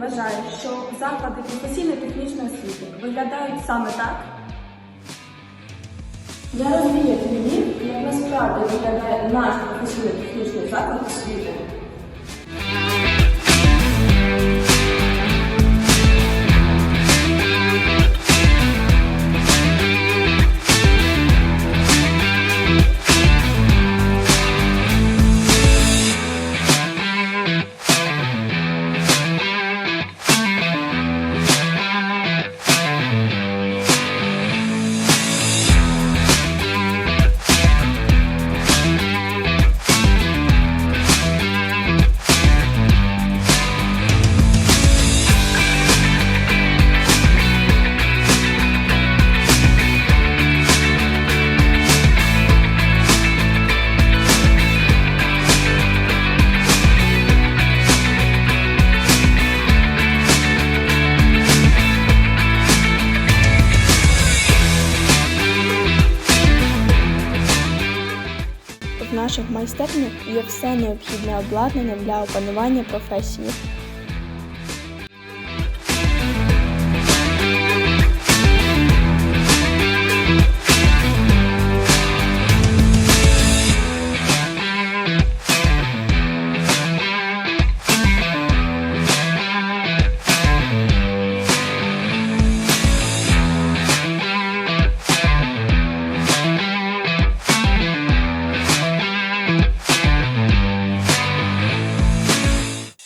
вважаю, що заклади професійно-технічної освіти виглядають саме так? Я розумію тобі, як насправді виглядає наш професійно-технічний заклад освіти. Наших майстернях є все необхідне обладнання для опанування професії.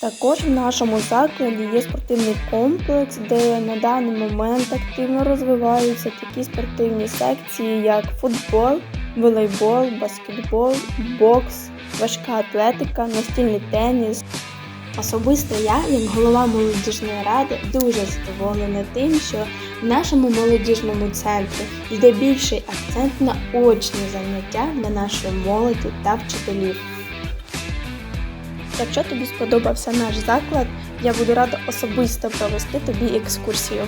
Також в нашому закладі є спортивний комплекс, де на даний момент активно розвиваються такі спортивні секції, як футбол, волейбол, баскетбол, бокс, важка атлетика, настільний теніс. Особисто я, як голова молодіжної ради, дуже задоволена тим, що в нашому молодіжному центрі йде більший акцент на очні заняття для нашої молоді та вчителів. Якщо тобі сподобався наш заклад, я буду рада особисто провести тобі екскурсію.